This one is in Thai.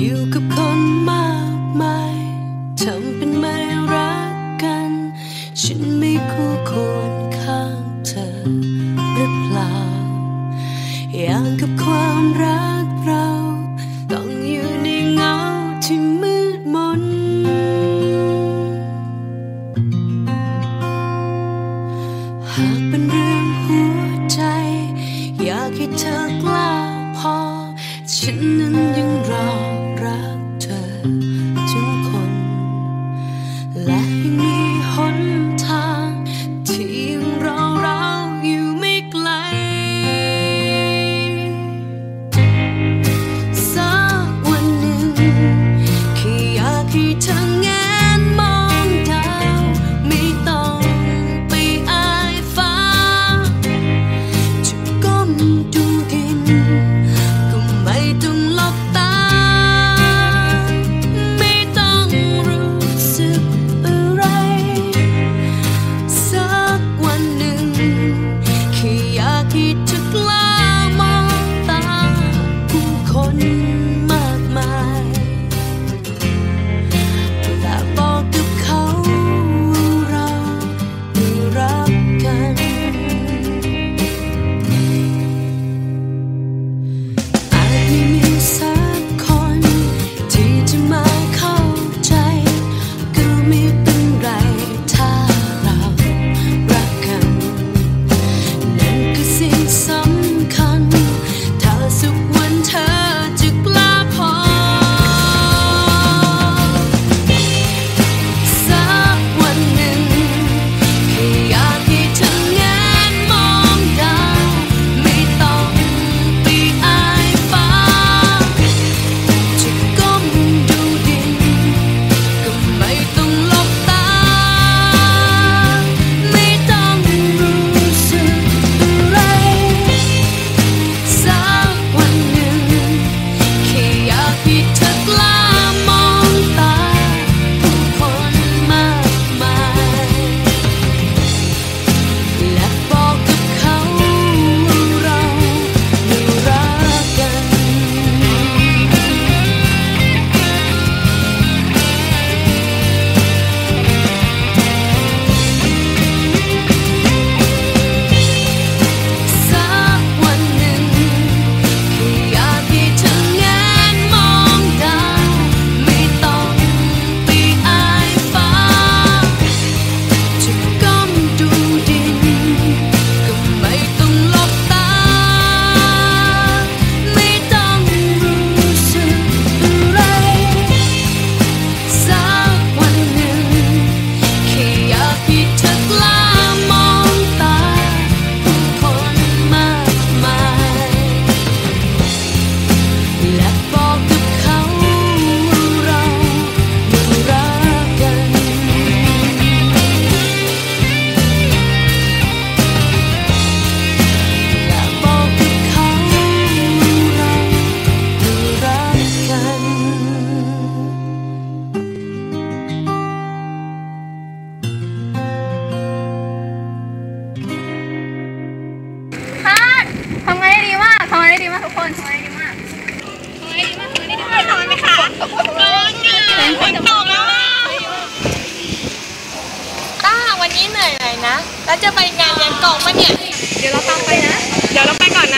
อยู่กับคนมากมายทำเป็นไม่รักกัน ฉันไม่ควรข้างเธอหรือเปล่า อยางกับความรักเราต้องอยู่ในเงาที่มืดมน หากเป็นเรื่องหัวใจ อยากให้เธอ 지는 ทำงได้ดีมากทำงได้ดีมากทุกคนทำไงดีมากทำไงดีมากทำงานได้ดีมากทำไมไม่ขาดโดนเหนื่อยฝนตกแล้วต้าวันนี้เหนื่อยหน่อยนะ แล้วจะไปงานเลี้ยงกองปะเนี่ย เดี๋ยวเราตามไปนะ เดี๋ยวเราไปก่อนนะ